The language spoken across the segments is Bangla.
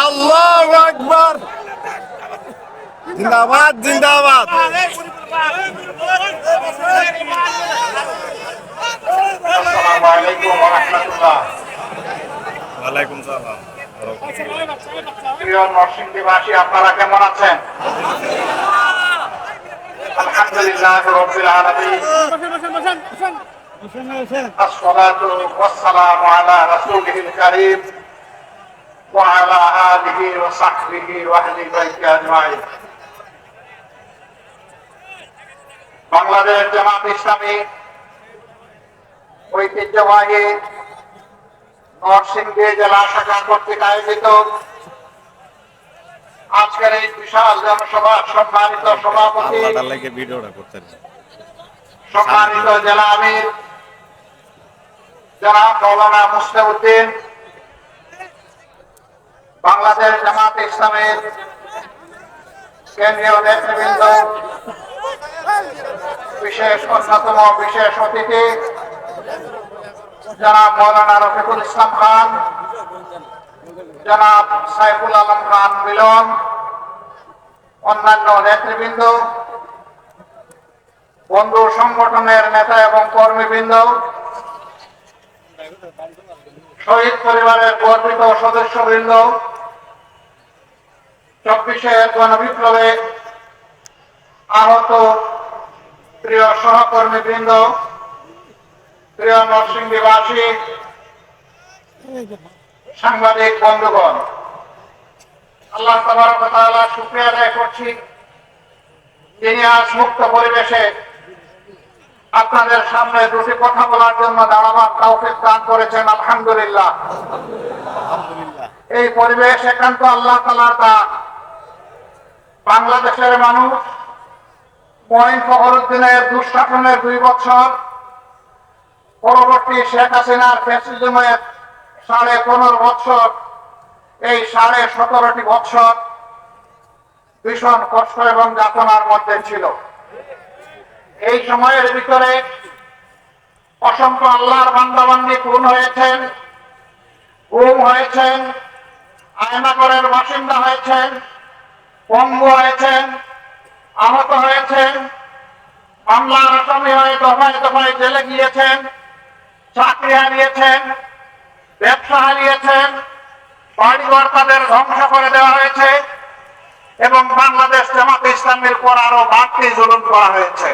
আল্লাহ আকবার জিন্দাবাদ জিন্দাবাদ আসসালামু আলাইকুম ওয়া রাহমাতুল্লাহ ওয়ালাইকুম সালাম প্রিয় নরসিংদীবাসী আপনারা কেমন আছেন আলহামদুলিল্লাহ রাব্বিল আলামিন الصلاة والسلام على رسوله الكريم وعلى آله وصحبه وأهل بيته أجمعين বাংলাদেশ জামাত ইসলামী ঐতিহ্যবাহী নরসিংদী জেলা শাখা কর্তৃক আয়োজিত আজকের এই বিশাল জনসভা সম্মানিত সভাপতি আল্লাহ লাগে ভিডিওটা করতেন সম্মানিত জেলা আমির জনাব মৌলানা মুসলিউদ্দিন বাংলাদেশ জামাত ইসলামের কেন্দ্রীয় নেতৃবৃন্দ, বিশেষ অন্যতম বিশেষ অতিথি, জনাব মৌলানা রফিকুল ইসলাম খান, জনাব সাইফুল আলম খান মিলন, অন্যান্য নেতৃবৃন্দ, বন্ধু সংগঠনের নেতা এবং কর্মীবৃন্দ শহীদ পরিবারের গর্বিত সদস্যবৃন্দ চব্বিশের গণবিপ্লবে আহত প্রিয় সহকর্মীবৃন্দ, প্রিয় নরসিংদীবাসী, সাংবাদিক বন্ধুগণ, আল্লাহ তালা শুক্রিয়া আদায় করছি যিনি আজ মুক্ত পরিবেশে আপনাদের সামনে দুটি কথা বলার জন্য দাঁড়াবার তৌফিক দান করেছেন, আলহামদুলিল্লাহ। এই পরিবেশ একান্ত আল্লাহ তালার দান বাংলাদেশের মানুষ মহিন ফখরুদ্দিনের দুঃশাসনের দুই বছর, পরবর্তী শেখ হাসিনার ফ্যাসিজমের সাড়ে পনেরো বছর, এই সাড়ে সতেরোটি বছর ভীষণ কষ্ট এবং যাতনার মধ্যে ছিল। এই সময়ের ভিতরে অসংখ্য আল্লাহর বান্দাবান্দি খুন হয়েছেন, গুম হয়েছেন আয়নাগরের বাসিন্দা হয়েছেন, পঙ্গু হয়েছেন, আহত হয়েছেন, মামলার আসামি হয়ে দফায় দফায় জেলে গিয়েছেন, চাকরি হারিয়েছেন, ব্যবসা হারিয়েছেন, বাড়িঘর তাদের ধ্বংস করে দেওয়া হয়েছে। এবং বাংলাদেশ জামাত ইসলামের উপর আরও বাড়তি জুলুম করা হয়েছে।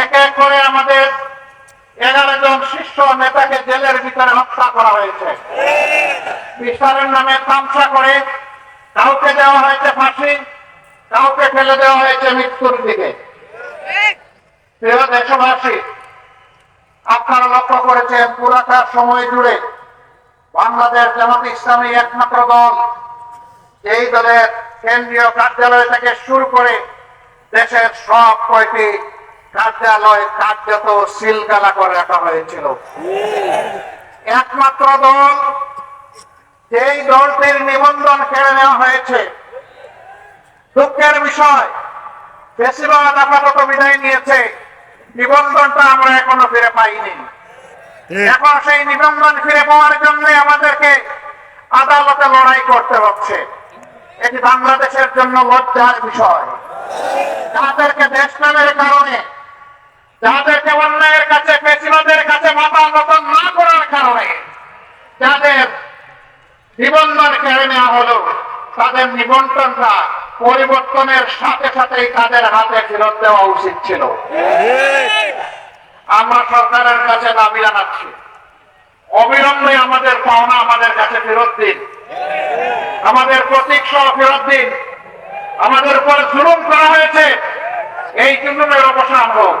এক এক করে আমাদের এগারো জন শীর্ষ নেতাকে জেলের ভিতরে হত্যা করা হয়েছে। নামে তামসা করে কাউকে দেওয়া হয়েছে ফাঁসি, কাউকে ফেলে দেওয়া হয়েছে মৃত্যুর দিকে। প্রিয় দেশবাসী, আপনারা লক্ষ্য করেছেন পুরাটা সময় জুড়ে বাংলাদেশ জামাত ইসলামী একমাত্র দল এই দলের কেন্দ্রীয় কার্যালয় থেকে শুরু করে দেশের সব কয়টি কার্যালয় কার্যত সিলগালা করে রাখা হয়েছিল। একমাত্র দল যেই দলটির নিবন্ধন কেড়ে নেওয়া হয়েছে দুঃখের বিষয় বেশিরভাগ আপাতত বিদায় নিয়েছে নিবন্ধনটা আমরা এখনও ফিরে পাইনি। এখন সেই নিবন্ধন ফিরে পাওয়ার জন্য আমাদেরকে আদালতে লড়াই করতে হচ্ছে। এটি বাংলাদেশের জন্য লজ্জার বিষয়। যাদেরকে দেশ নামের কারণে, যাদেরকে অন্যায়ের কাছে পেশিবাদের কাছে মাথা নতন না করার কারণে, যাদের নিবন্ধন কেড়ে নেওয়া হলো, তাদের নিবন্ধনটা পরিবর্তনের সাথে সাথেই তাদের হাতে ফেরত দেওয়া উচিত ছিল। আমরা সরকারের কাছে দাবি জানাচ্ছি। অবিলম্বে আমাদের পাওনা আমাদের কাছে ফেরত দিন। আমাদের প্রতীক সহ ফেরত দিন আমাদের উপরে জুলুম করা হয়েছে, এই জুলুমের অবসান হোক।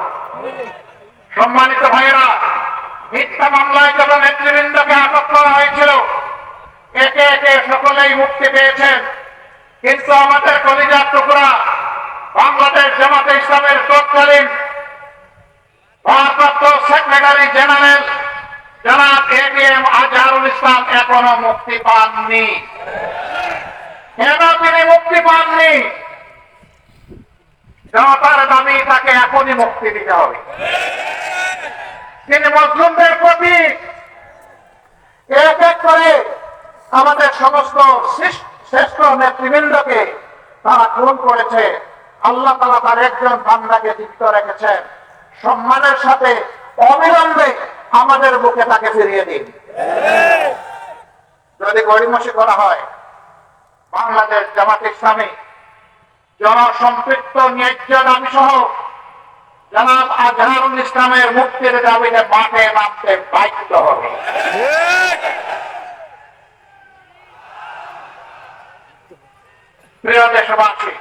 সম্মানিত ভাইয়েরা, মিথ্যা মামলায় যত নেতৃবৃন্দকে আটক করা হয়েছিল, একে একে সকলেই মুক্তি পেয়েছেন। কিন্তু আমাদের কলিজার টুকরা বাংলাদেশ জামাতে ইসলামের তৎকালীন ভারপ্রাপ্ত সেক্রেটারি জেনারেল জনাব A B M Azharul Islam এখনও মুক্তি পাননি। কেন তিনি মুক্তি পাননি। জনতার দাবি, তাকে এখনই মুক্তি দিতে হবে। তিনি মুসলিমদের প্রতি এক এক করে আমাদের সমস্ত শ্রেষ্ঠ- নেতৃবৃন্দকে তারা খুন করেছে। আল্লাহ তালা তার একজন বান্দাকে জীবিত রেখেছেন। সম্মানের সাথে অবিলম্বে আমাদের বুকে তাকে ফিরিয়ে দিন। যদি গড়িমসি করা হয় বাংলাদেশ জামাত ইসলামী জনসম্পৃক্ত ন্যায্য দাবি সহ জনাব আজহারুল ইসলামের মুক্তির দাবিতে মাঠে নামতে বাধ্য হবে। প্রিয় দেশবাসী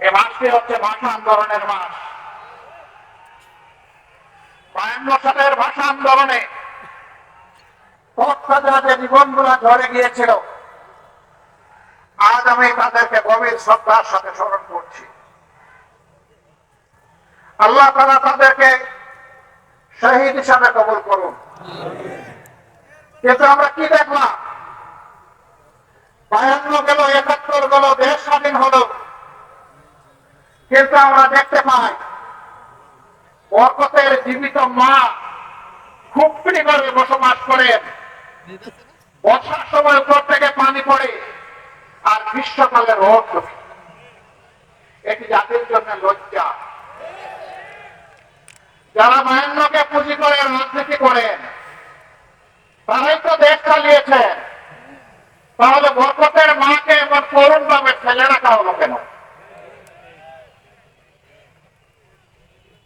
এই মাসটি হচ্ছে ভাষা আন্দোলনের মাস। বায়ান্ন সালের ভাষা আন্দোলনে পক্ষরা যে ঝরে গিয়েছিল, আজ আমি তাদেরকে গভীর শ্রদ্ধার সাথে স্মরণ করছি। আল্লাহ তারা তাদেরকে শহীদ হিসাবে কবল করুন। কিন্তু আমরা কি দেখলাম? বায়ান্ন গেল, একাত্তর গেল, দেশ স্বাধীন হলো। কিন্তু আমরা দেখতে পাই, বরকতের জীবিত মা খুব করে বসবাস করেন। বর্ষার সময় উপর থেকে পানি পড়ে আর গ্রীষ্মকালে রোদ। এটি জাতির জন্য লজ্জা। যারা মায়ান্নকে পুঁজি করে, রাজনীতি করেন, তারাই তো দেশ চালিয়েছেন। তাহলে বরকতের মাকে এবং করুণ ভাবে ফেলে রাখা হলো কেন?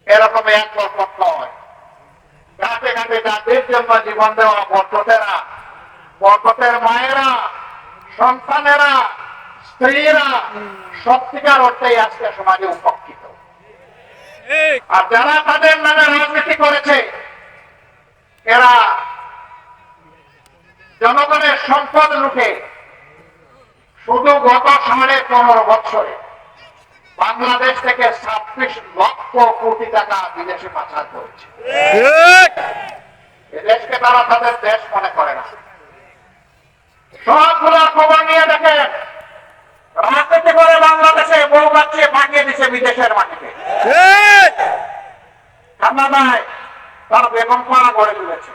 এরকম এক বরকত নয়। ঘাটে জন্য জীবন দেওয়া বরকতেরা বরকতের মায়েরা, সন্তানেরা, স্ত্রীরা, সত্যিকার অর্থেই আজকে সমাজে উপকৃত। আর যারা তাদের নামে রাজনীতি করেছে, এরা জনগণের সম্পদ লুটে শুধু গত সাড়ে পনেরো বছরে বাংলাদেশ থেকে ছাব্বিশ লক্ষ কোটি টাকা বিদেশে পাচার করেছে। তারা তাদের দেশ মনে করে না। সবগুলো খবর নিয়ে দেখেন রাজনীতি করে বাংলাদেশে বউ বাচ্চে পাঠিয়ে দিছে বিদেশের মাটিতে। কানাডায় তারা বেগম পাড়া গড়ে তুলেছে।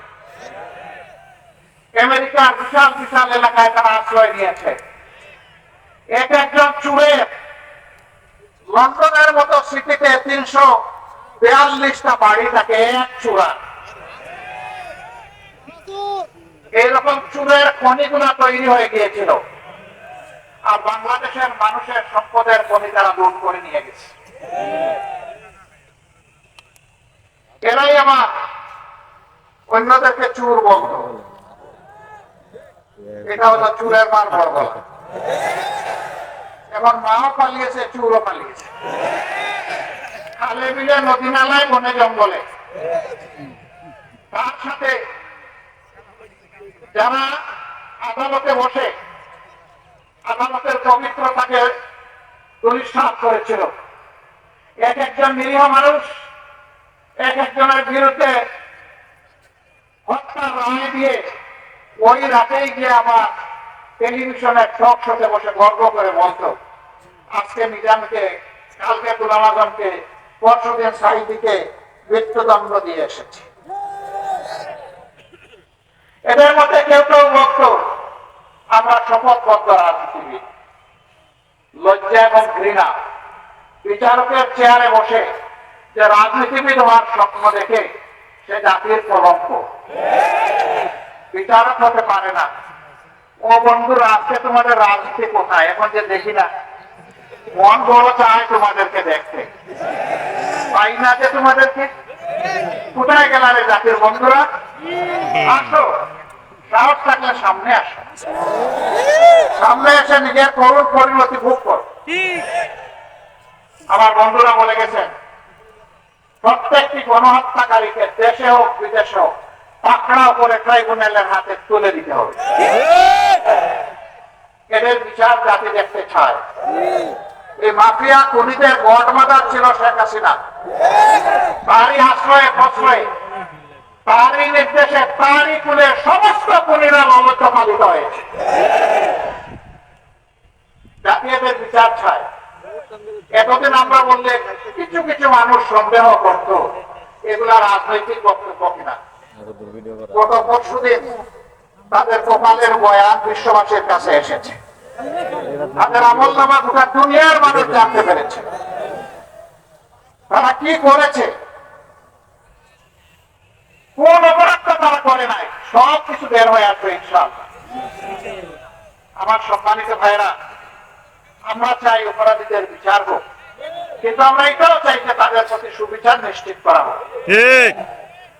আমেরিকার বিশাল বিশাল এলাকায় তারা আশ্রয় নিয়েছে। এক একজন চুড়ে লন্ডনের মতো সিটিতে তিনশো বিয়াল্লিশটা বাড়ি থাকে এক চূড়া এইরকম চুরের খনিগুলা তৈরি হয়ে গিয়েছিল। আর বাংলাদেশের মানুষের সম্পদের খনি তারা লুট করে নিয়ে গেছে। এরাই আমার অন্যদেরকে চুর বলতো। এটা হলো চুরের মান বড় এখন মাও পালিয়েছে, চুরও পালিয়েছে। খালে বিলে, নদী নালায়, বনে জঙ্গলে। তার সাথে যারা আদালতে বসে, আদালতের পবিত্রতাকে দুলিশ্বাস করেছিল, এক একজন নিরীহ মানুষ, এক একজনের বিরুদ্ধে হত্যার রায় দিয়ে ওই রাতেই গিয়ে আমার টেলিভিশনের টক শোতে বসে গর্ব করে বলতো। আজকে নিজামকে কালকে গুলাম আজমকে, পরশুদিন সাহিদিকে মৃত্যুদণ্ড দিয়ে এসেছে। এদের মধ্যে কেউ কেউ বলত আমরা শপথবদ্ধ রাজনীতিবিদ লজ্জা এবং ঘৃণা। বিচারকের চেয়ারে বসে যে রাজনীতিবিদ হওয়ার স্বপ্ন দেখে সে জাতির কলঙ্ক বিচারক হতে পারে না। ও বন্ধুরা, আজকে তোমাদের রাজনীতি কোথায়? এখন যে দেখি না। মন বড় চায় তোমাদেরকে দেখতে। পাই না যে তোমাদেরকে? কোথায় গেলারে জাতির বন্ধুরা? আসো। সাহস থাকলে সামনে আসো। সামনে এসে নিজের করুণ পরিণতি ভোগ করো। আমার বন্ধুরা বলে গেছেন প্রত্যেকটি গণহত্যাকারীকে দেশে হোক, বিদেশে হোক পাকড়াও করে ট্রাইব্যুনালের হাতে তুলে দিতে হবে। এদের বিচার জাতি দেখতে চায়। এই মাফিয়া খুনিদের গডমাদার ছিল শেখ হাসিনা। তারই আশ্রয়ে, প্রশ্রয়ে তারই নির্দেশে তারই কুলে সমস্ত খুনিরা মমত্ব পালিত হয়েছে জাতি এদের বিচার চায়। এতদিন আমরা বললে কিছু কিছু মানুষ সন্দেহ করত, এগুলা রাজনৈতিক বক্তব্য কিনা। গত পরশুদিন তাদের কপালের বয়ান বিশ্ববাসীর কাছে এসেছে। তাদের আমল নামা গোটা দুনিয়ার মানুষ জানতে পেরেছে। তারা কি করেছে? কোন অপরাধটা তারা করে নাই। সব কিছু বের হয়ে আসবে ইনশাআল্লাহ। আমার সম্মানিত ভাইরা আমরা চাই অপরাধীদের বিচার হোক কিন্তু আমরা এটাও চাই যে তাদের প্রতি সুবিচার নিশ্চিত করা হোক।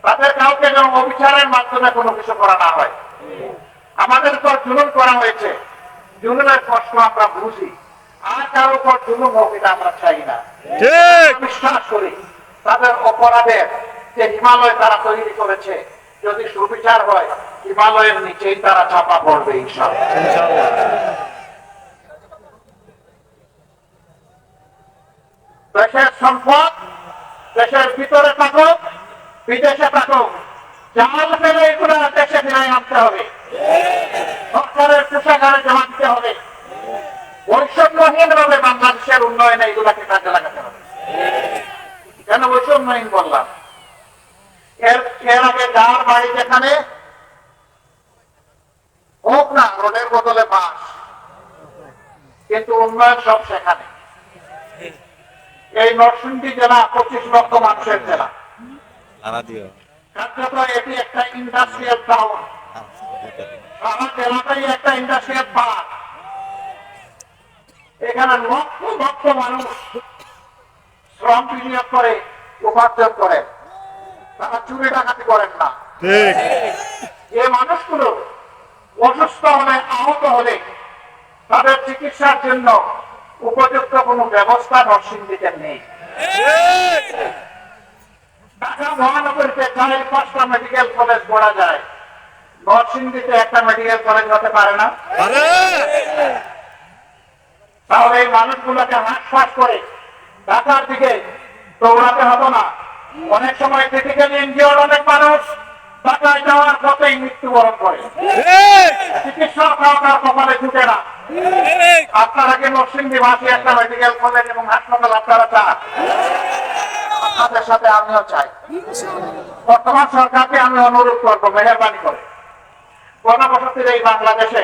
তাদের কাউকে যেন অবিচারের মাধ্যমে কোনো কিছু করা না হয়। আমাদের উপর জুলুম করা হয়েছে। জুলুমের কষ্ট আমরা বুঝি। আর কারোর উপর জুলুম হোক এটা আমরা চাই না। বিশ্বাস করি তাদের অপরাধের যে হিমালয় তারা তৈরি করেছে। যদি সুবিচার হয়, হিমালয়ের নিচেই তারা চাপা পড়বে দেশের সম্পদ, দেশের ভিতরে থাকুক, বিদেশে থাকুক, জাল ফেলে এগুলো দেশে ফিরাই আনতে হবে। সরকারের কোষাগারে জমা দিতে হবে। বৈষম্যহীন ভাবে বাংলাদেশের উন্নয়নে এগুলাকে কাজে লাগাতে হবে কেন বৈষম্যহীন বললাম এর এর আগে যার বাড়ি যেখানে হোক না রোডের বদলে বাস কিন্তু উন্নয়ন সব সেখানে। এই নরসিংদী জেলা পঁচিশ লক্ষ মানুষের জেলা। কার্যত এটি একটা ইন্ডাস্ট্রিয়াল টাউন আমার জেলাটাই একটা ইন্ডাস্ট্রিয়াল পার্ক এখানে লক্ষ লক্ষ মানুষ শ্রম বিনিয়োগ করে উপার্জন করে। তারা চুরি ডাকাতি করেন না। যে মানুষগুলো অসুস্থ হলে আহত হলে তাদের চিকিৎসার জন্য উপযুক্ত কোনো ব্যবস্থা নরসিংদীতে নেই। ঢাকা মহানগরীতে চার পাঁচটা মেডিকেল কলেজ করা যায়। নরসিংদীতে একটা মেডিকেল কলেজ হতে পারে না। তাহলে এই মানুষগুলোকে হাঁসফাঁস করে ঢাকার দিকে দৌড়াতে হতো না। অনেক সময় ক্রিটিক্যাল ইনজিওর অনেক মানুষ ঢাকায় যাওয়ার পথেই মৃত্যুবরণ করে। ঠিক। চিকিৎসা খাওয়া তার কপালে জুটে না। আপনারা কি নরসিংদী বাসী একটা মেডিকেল কলেজ এবং হাসপাতাল আপনারা চান? আপনাদের সাথে আমিও চাই। বর্তমান সরকারকে আমি অনুরোধ করব মেহরবানি করে। গণবসতির এই বাংলাদেশে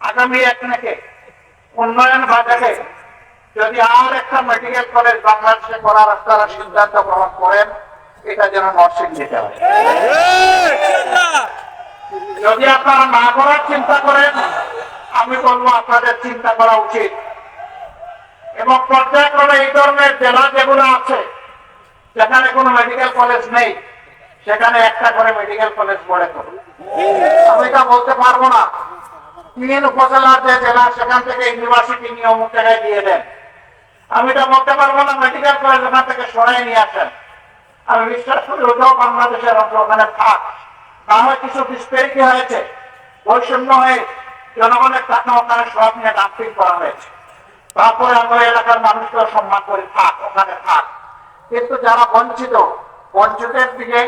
আগামী এক থেকে উন্নয়ন বাজেটে যদি আর একটা মেডিকেল কলেজ বাংলাদেশে করার আপনারা সিদ্ধান্ত গ্রহণ করেন এটা যেন নরসিংদীতে হয়। যদি আপনারা না করার চিন্তা করেন আমি বলব, আপনাদের চিন্তা করা উচিত। এবং পর্যায়ক্রমে এই ধরনের জেলা যেগুলো আছে, যেখানে কোনো মেডিকেল কলেজ নেই, সেখানে একটা করে মেডিকেল কলেজ গড়ে তুলুন আমি এটা বলতে পারব না। তিন উপজেলার যে জেলা, সেখান থেকে ইউনিভার্সিটি নিয়ে অমুক জায়গায় দিয়ে দেন। আমি এটা বলতে পারব না মেডিকেল কলেজ ওখান থেকে সরাই নিয়ে আসেন। আমি বিশ্বাস করি ওটাও বাংলাদেশের অংশ ওখানে থাক। হয় কিছু ডিসপেরিটি হয়েছে, বৈষম্য হয়ে জনগণের টাকা ওখানে সব নিয়ে ডাম্পিং করা হয়েছে। তারপরে আমরা এলাকার মানুষকে সম্মান করি থাক ওখানে থাক। কিন্তু যারা বঞ্চিত বঞ্চিতের দিকে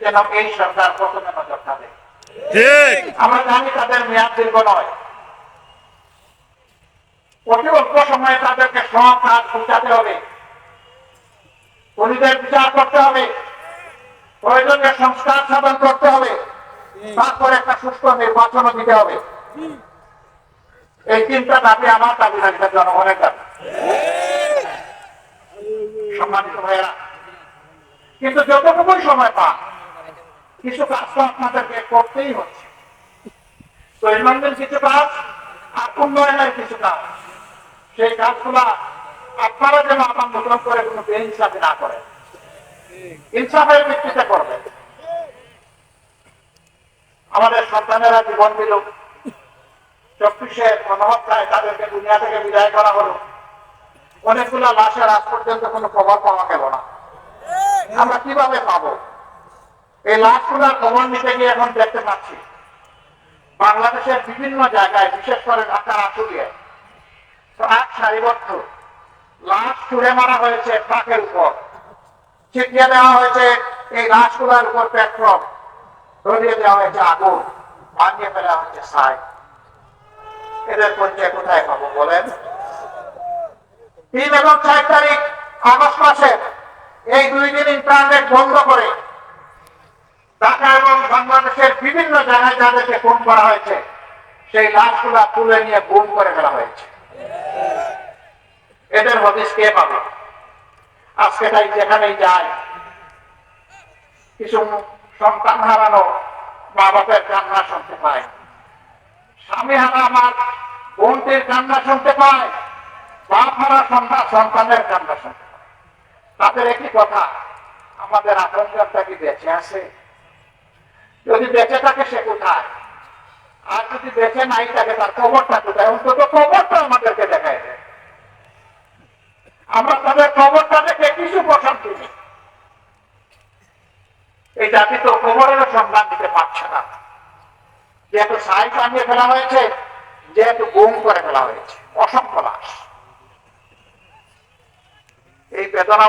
যেন এই সরকার প্রথমে নজরটা দেয় আমরা জানি তাদের মেয়াদ দীর্ঘ নয়। অতি অল্প সময়ে তাদেরকে সব কাজ পৌঁছাতে হবে। পরিদের বিচার করতে হবে। প্রয়োজনীয় সংস্কার সাধন করতে হবে। তারপরে একটা সুস্থ নির্বাচনও দিতে হবে। এই তিনটা দাবি আমার দাবি না জনগণের দাবি। সম্মানিত ভাইয়েরা, কিন্তু যতটুকুই সময় পান, কিছু কাজ তো আপনাদেরকে করতেই হচ্ছে। তো দৈনন্দিন কিছু কাজ আর উন্নয়নের কিছু কাজ, সেই কাজগুলা আপনারা যেন আমার নতুন করে কোনো বেইনসাফি না করেন। ইনসাফের ভিত্তিতে করবেন। আমাদের সন্তানেরা জীবন দিল। চব্বিশে গণহত্যায় তাদেরকে দুনিয়া থেকে বিদায় করা হলো। অনেকগুলো লাশের আজ পর্যন্ত কোনো খবর পাওয়া গেল না। আমরা কীভাবে পাবো? এই লাশগুলার খবর নিতে গিয়ে এখন দেখতে পাচ্ছি, বাংলাদেশের বিভিন্ন জায়গায়, বিশেষ করে ঢাকার আশুলিয়ায় ট্রাক সারিবদ্ধ, লাশ ছুড়ে মারা হয়েছে ট্রাকের উপর। ছিটিয়ে দেওয়া হয়েছে এই লাশগুলার উপর পেট্রোল। ধরিয়ে দেওয়া হয়েছে আগুন। ভাঙিয়ে ফেলা হয়েছে সাই এদের পরিচয় কোথায় পাবো বলেন? তিন এবং চার তারিখ, আগস্ট মাসে এই দুই দিন ইন্টারনেট বন্ধ করে ঢাকা এবং বাংলাদেশের বিভিন্ন জায়গায় যাদেরকে খুন করা হয়েছে। সেই লাশগুলা তুলে নিয়ে গুম করে ফেলা হয়েছে। এদের হদিস কে পাবে? আজকে তাই যেখানেই যায় কিছু সন্তান হারানো মা বাপের কান্না শুনতে পায়। স্বামী হারা আমার বোনটির কান্না শুনতে পায় বাপ হারা সন্তান, সন্তানের কান্না শুনতে তাদের একই কথা, আমাদের আপনজনটা কি বেঁচে আছে? যদি বেঁচে থাকে সে কোথায়? আর যদি বেঁচে নাই থাকে, তার খবরটা কোথায়? অন্তত খবরটা আমাদেরকে দেখায় দেয়। আমরা তাদের খবরটা দেখে কিছু প্রশান্তি নেই এই জাতি তো খবরেরও সন্ধান দিতে পারছে না। যেহেতু টানিয়ে ফেলা হয়েছে, যেহেতু গুম করে ফেলা হয়েছে, অসংখ্য লাশ। এই বেদনা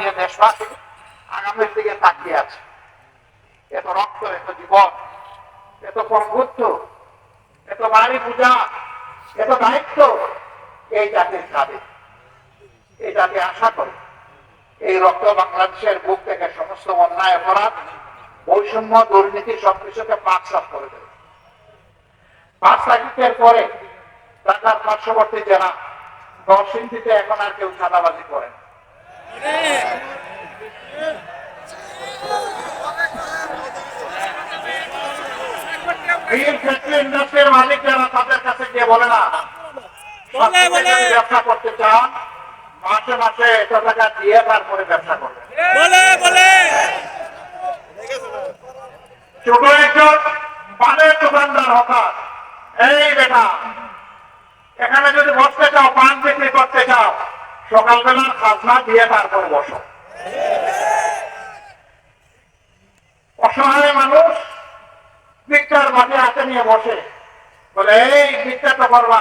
নিয়ে দেশবাসী আগামীর দিকে তাকিয়ে আছে। এত রক্ত, এত জীবন, এত পঙ্গুত্ব এত বাড়ি পূজা, এত দায়িত্ব, এই জাতির কাঁধে। এই জাতি আশা করে, এই রক্ত বাংলাদেশের বুক থেকে সমস্ত অন্যায়, অপরাধ, বৈষম্য, দুর্নীতি সবকিছুকে পাক সাফ করে দেবে। পাঁচ তারিখের পরে ঢাকার পার্শ্ববর্তী জেলা নরসিংদীতে এখন আর কেউ চাঁদাবাজি করেন ইন্ডাস্ট্রির মালিক যারা তাদের কাছে গিয়ে বলে না বলে, বলে। যদি ব্যবসা করতে চান মাসে মাসে এত টাকা দিয়ে তারপরে ব্যবসা বলে ছোট একজন পানের দোকানদার হঠাৎ এই বেটা, এখানে যদি বসতে চাও, পান বিক্রি করতে চাও সকালবেলার খাজনা দিয়ে তারপর বসো। অসহায় মানুষ ভিক্ষার মাঠে হাতে নিয়ে বসে। বলে, এই ভিক্ষা তো করবা